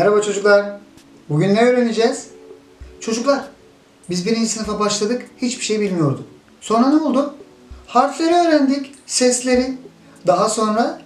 Merhaba çocuklar. Bugün ne öğreneceğiz? Çocuklar, biz birinci sınıfa başladık, hiçbir şey bilmiyorduk. Sonra ne oldu? Harfleri öğrendik, sesleri. Daha sonra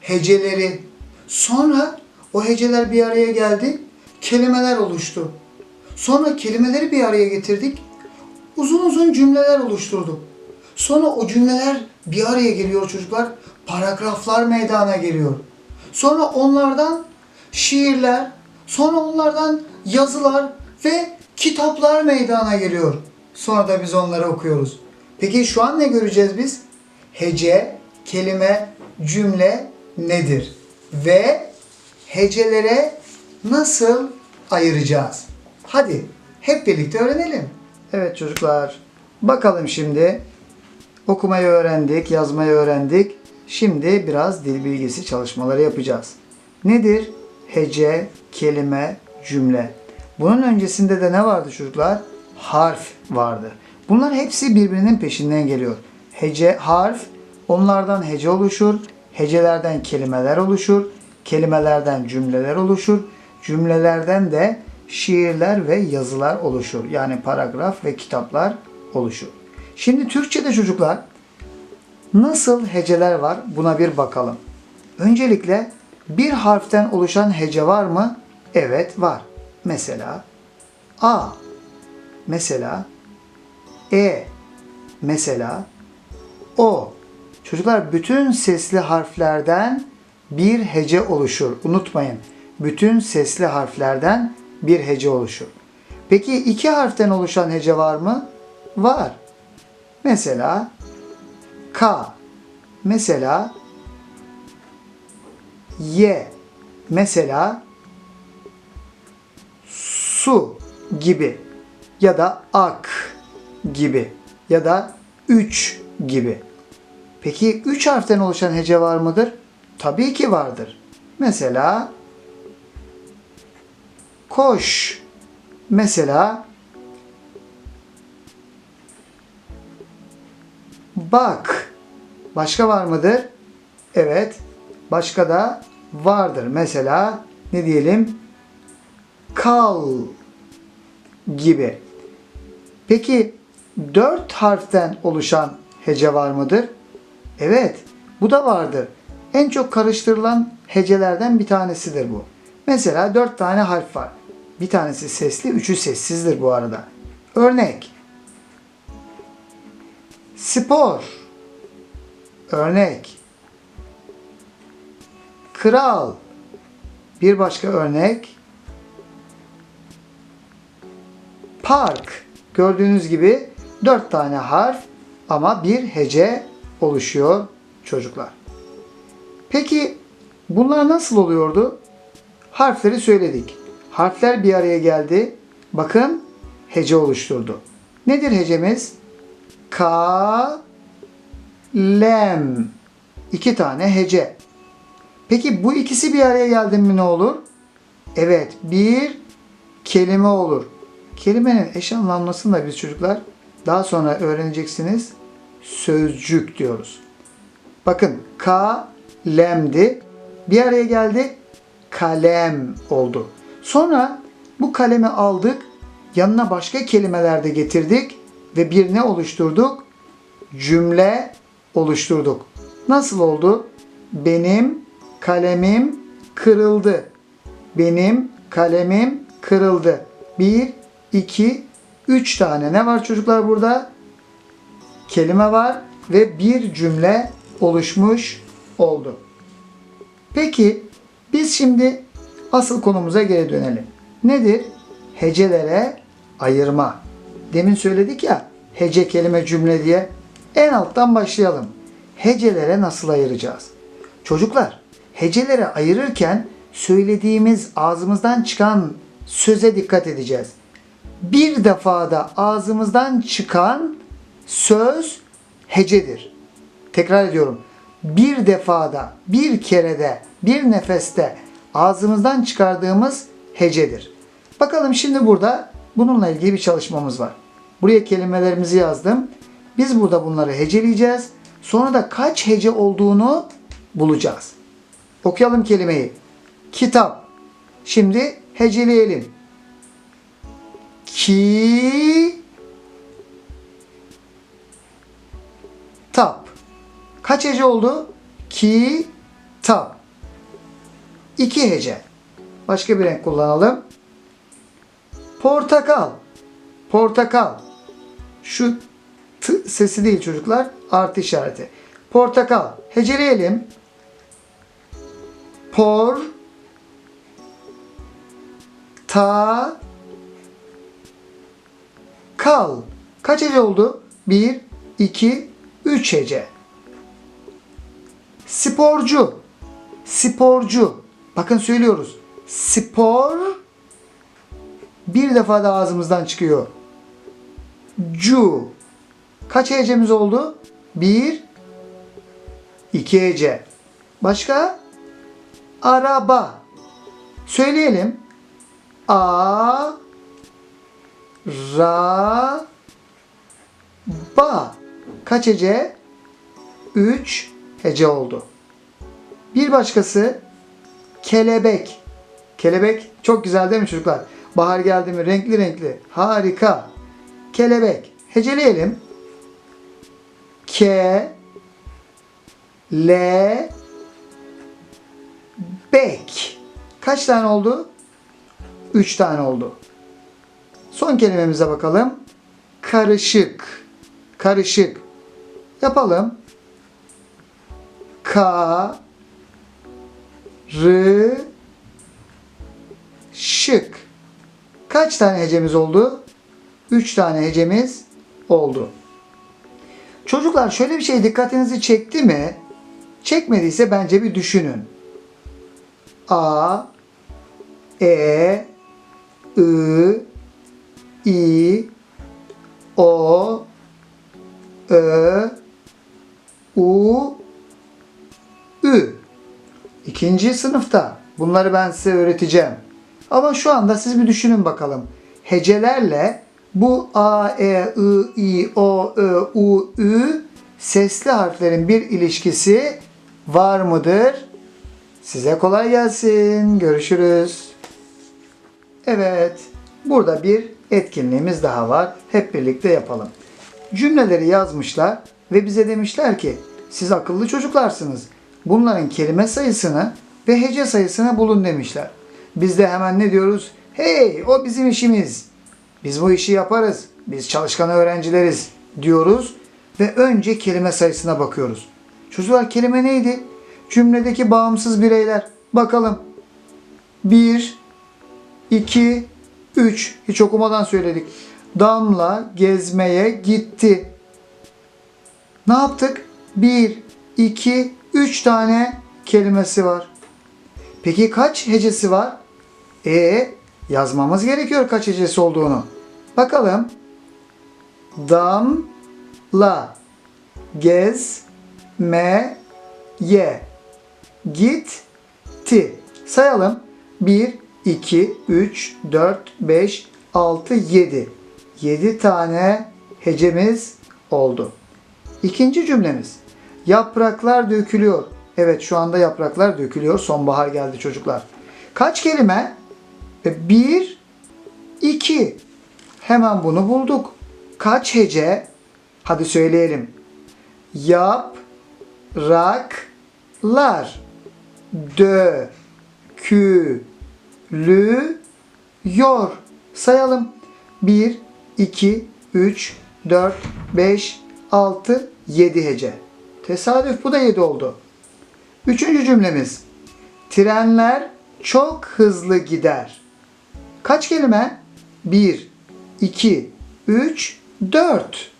heceleri. Sonra o heceler bir araya geldi, kelimeler oluştu. Sonra kelimeleri bir araya getirdik, uzun uzun cümleler oluşturduk. Sonra o cümleler bir araya geliyor çocuklar, paragraflar meydana geliyor. Sonra onlardan şiirler, sonra onlardan yazılar ve kitaplar meydana geliyor. Sonra da biz onları okuyoruz. Peki şu an ne göreceğiz biz? Hece, kelime, cümle nedir? Ve hecelere nasıl ayıracağız? Hadi hep birlikte öğrenelim. Evet çocuklar, bakalım şimdi. Okumayı öğrendik, yazmayı öğrendik. Şimdi biraz dil bilgisi çalışmaları yapacağız. Nedir? Hece, kelime, cümle. Bunun öncesinde de ne vardı çocuklar? Harf vardı. Bunlar hepsi birbirinin peşinden geliyor. Hece, harf, onlardan hece oluşur. Hecelerden kelimeler oluşur. Kelimelerden cümleler oluşur. Cümlelerden de şiirler ve yazılar oluşur. Yani paragraf ve kitaplar oluşur. Şimdi Türkçe'de çocuklar nasıl heceler var buna bir bakalım. Öncelikle bir harften oluşan hece var mı? Evet var. Mesela A, mesela E, mesela O. Çocuklar bütün sesli harflerden bir hece oluşur. Unutmayın. Bütün sesli harflerden bir hece oluşur. Peki iki harften oluşan hece var mı? Var. Mesela K. Mesela Y. Mesela su gibi ya da ak gibi ya da üç gibi. Peki üç harften oluşan hece var mıdır? Tabii ki vardır. Mesela koş. Mesela bak. Başka var mıdır? Evet. Başka da vardır. Mesela ne diyelim? Kal gibi. Peki dört harften oluşan hece var mıdır? Evet. Bu da vardır. En çok karıştırılan hecelerden bir tanesidir bu. Mesela dört tane harf var. Bir tanesi sesli, üçü sessizdir bu arada. Örnek. Spor. Örnek. Kral. Bir başka örnek. Park. Gördüğünüz gibi dört tane harf ama bir hece oluşuyor çocuklar. Peki bunlar nasıl oluyordu? Harfleri söyledik. Harfler bir araya geldi. Bakın hece oluşturdu. Nedir hecemiz? Ka, lem. İki tane hece. Peki bu ikisi bir araya geldi mi ne olur? Evet, bir kelime olur. Kelimenin eş anlamlısını da biz çocuklar daha sonra öğreneceksiniz. Sözcük diyoruz. Bakın kalemdi. Bir araya geldi. Kalem oldu. Sonra bu kalemi aldık. Yanına başka kelimeler de getirdik ve bir ne oluşturduk? Cümle oluşturduk. Nasıl oldu? Benim kalemim kırıldı. Benim kalemim kırıldı. Bir, iki, üç tane ne var çocuklar burada? Kelime var ve bir cümle oluşmuş oldu. Peki biz şimdi asıl konumuza geri dönelim. Nedir? Hecelere ayırma. Demin söyledik ya hece kelime cümle diye. En alttan başlayalım. Hecelere nasıl ayıracağız? Çocuklar, hecelere ayırırken söylediğimiz ağzımızdan çıkan söze dikkat edeceğiz. Bir defada ağzımızdan çıkan söz hecedir. Tekrar ediyorum. Bir defada, bir kerede, bir nefeste ağzımızdan çıkardığımız hecedir. Bakalım şimdi burada bununla ilgili bir çalışmamız var. Buraya kelimelerimizi yazdım. Biz burada bunları heceleyeceğiz. Sonra da kaç hece olduğunu bulacağız. Okuyalım kelimeyi. Kitap. Şimdi heceleyelim. Ki tap. Kaç hece oldu? Ki tap. İki hece. Başka bir renk kullanalım. Portakal. Portakal. Şu t sesi değil çocuklar. Artı işareti. Portakal. Heceleyelim. Por ta kal. Kaç hece oldu? 1, 2, 3 hece. Sporcu. Sporcu. Bakın söylüyoruz. Spor bir defa da ağzımızdan çıkıyor. Cu. Kaç hecemiz oldu? 1, 2 hece. Başka? Araba. Söyleyelim. A Ra Ba. Kaç hece? 3 hece oldu. Bir başkası kelebek. Kelebek çok güzel değil mi çocuklar? Bahar geldi mi renkli renkli. Harika. Kelebek. Heceleyelim. Ke Le Bek. Kaç tane oldu? 3 tane oldu. Son kelimemize bakalım. Karışık. Karışık. Yapalım. Ka rı şık. Kaç tane hecemiz oldu? 3 tane hecemiz oldu. Çocuklar şöyle bir şey dikkatinizi çekti mi? Çekmediyse bence bir düşünün. A E I I O Ö U Ü İkinci sınıfta bunları ben size öğreteceğim. Ama şu anda siz bir düşünün bakalım. Hecelerle bu A, E, I, I, O, Ö, U, Ü sesli harflerin bir ilişkisi var mıdır? Size kolay gelsin. Görüşürüz. Evet. Burada bir etkinliğimiz daha var. Hep birlikte yapalım. Cümleleri yazmışlar ve bize demişler ki siz akıllı çocuklarsınız. Bunların kelime sayısını ve hece sayısını bulun demişler. Biz de hemen ne diyoruz? Hey o bizim işimiz. Biz bu işi yaparız. Biz çalışkan öğrencileriz diyoruz ve önce kelime sayısına bakıyoruz. Çocuklar kelime neydi? Cümledeki bağımsız bireyler. Bakalım. 1, 2, 3. Hiç okumadan söyledik. Damla gezmeye gitti. Ne yaptık? 1, 2, 3 tane kelimesi var. Peki kaç hecesi var? E yazmamız gerekiyor kaç hecesi olduğunu. Bakalım. Damla gezmeye gitti. Sayalım. 1, 2, 3, 4, 5, 6, 7. 7 tane hecemiz oldu. İkinci cümlemiz. Yapraklar dökülüyor. Evet şu anda yapraklar dökülüyor. Sonbahar geldi çocuklar. Kaç kelime? 1, 2. Hemen bunu bulduk. Kaç hece? Hadi söyleyelim. Yapraklar dökülüyor. Sayalım. 1, 2, 3, 4, 5, 6, 7 hece. Tesadüf bu da 7 oldu. Üçüncü cümlemiz. Trenler çok hızlı gider. Kaç kelime? 1, 2, 3, 4.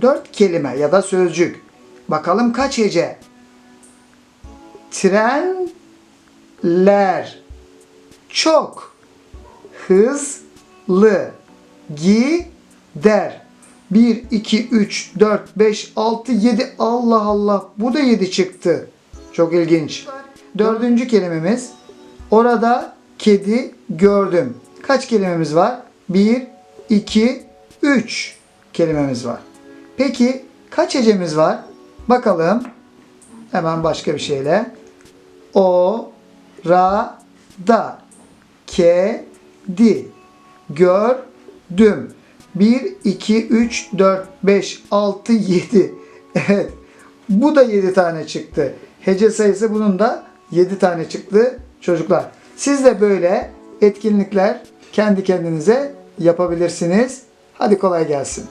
4 kelime ya da sözcük. Bakalım kaç hece? Trenler çok hızlı gider. 1, 2, 3, 4, 5, 6, 7. Allah Allah. Bu da 7 çıktı. Çok ilginç. Dördüncü kelimemiz. Orada kedi gördüm. Kaç kelimemiz var? 1, 2, 3 kelimemiz var. Peki kaç hecemiz var? Bakalım. Hemen başka bir şeyle. O, ra, da. Kedi. Gördüm. 1, 2, 3, 4, 5, 6, 7. Evet. Bu da 7 tane çıktı. Hece sayısı bunun da 7 tane çıktı çocuklar. Siz de böyle etkinlikler kendi kendinize yapabilirsiniz. Hadi kolay gelsin.